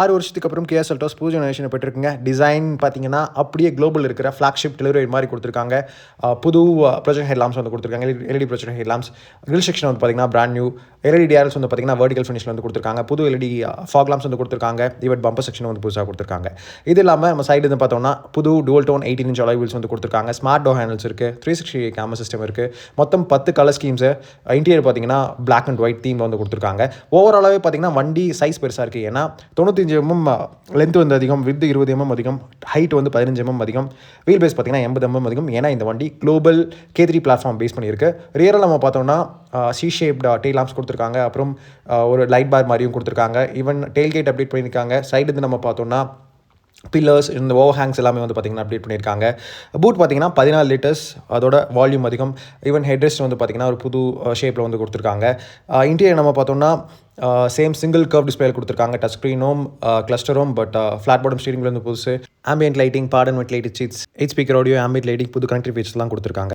ஆறு வருஷத்துக்கு அப்புறம் கேஎஸ் செல்டோஸ் புது ஜெனரேஷனை பெற்றிருக்குங்க. டிசைன் பார்த்தீங்கன்னா அப்படியே குளோபல் இருக்கிற ஃப்ளாக்ஷிப் டெலிவரி மாதிரி கொடுத்துருக்காங்க. புது ப்ரொஜெக்ட் ஹெட் வந்து கொடுத்துருக்காங்க. LED project head lamps grille section வந்து பார்த்தீங்கன்னா பிராண்ட் நியூ எல்இடி டிஆர்எல்ஸ் வந்து பார்த்தீங்கன்னா வெர்டிகல் ஃபினிஷில் வந்து கொடுத்துருக்காங்க. புது எல்இடி ஃபாக்லாம்ஸ் வந்து கொடுத்துருக்காங்க. ஈவன் பம்பர் செக்ஷன் வந்து புதுசாக கொடுத்துருக்காங்க. இது இல்லாமல் நம்ம சைடு வந்து பார்த்தோம்னா புது dual tone eighteen inch alloy wheels வந்து கொடுத்துருக்காங்க. ஸ்மார்ட் டோ ஹேண்டில்ஸ் இருக்குது த்ரீ சிக்ஸ்டி கேமரா சிஸ்டம் இருக்குது மொத்தம் பத்து கலர் ஸ்கீம்ஸு இன்டீரியர் பார்த்தீங்கன்னா பிளாக் அண்ட் ஒயிட் தீமில் வந்து கொடுத்துருக்காங்க. ஓவராலாகவே பார்த்தீங்கன்னா வண்டி சைஸ் பெருசாக இருக்குது ஏன்னா தொண்ணூற்றி தொண்ணூத்தஞ்சு எம்எம் லென்த் வந்து அதிகம் வித் இருபது எம்எம் அதிகம் ஹைட் வந்து பதினஞ்சு எம்எம் அதிகம். வீல் பேஸ் பார்த்தீங்கன்னா எண்பது எம்எம் அதிகம். ஏன்னா இந்த வண்டி global K three platform base பண்ணியிருக்கு. ரியரில் நம்ம பார்த்தோம்னா சி ஷேப்ட் டெயில் லாம்ப்ஸ் கொடுத்துருக்காங்க. அப்புறம் ஒரு லைட் பார் மாதிரியும் கொடுத்துருக்காங்க. ஈவன் டெயில் அப்டேட் பண்ணியிருக்காங்க. சைடு வந்து நம்ம பார்த்தோம்னா பில்லர்ஸ் இந்த ஓவர் ஹேங்ஸ் எல்லாமே வந்து பார்த்திங்கன்னா அப்டேட் பண்ணியிருக்காங்க. பூட் பார்த்தீங்கன்னா பதினாலு லிட்டர்ஸ் அதோட வால்யூம் அதிகம். ஈவன் ஹெட்ரெஸ்ட் வந்து பார்த்திங்கன்னா ஒரு புது ஷேப்பில் வந்து கொடுத்துருக்காங்க. இன்டீரியர் நம்ம பார்த்தோம்னா சேம் சிங்கிள் கர்வ் டிஸ்பிளேல கொடுத்துருக்காங்க. டச் ஸ்க்ரீனும் கிளஸ்டரும் பட் ஃப்ளாட் பாட்டம் ஸ்டீரிங் வந்து புதுசு. ஆம்பியன்ட் லைட்டிங் பாடன் வெட் light seats eight speaker audio ambient lighting புது கனெக்டிவ் ஃபீச்சர்லாம் கொடுத்துருக்காங்க.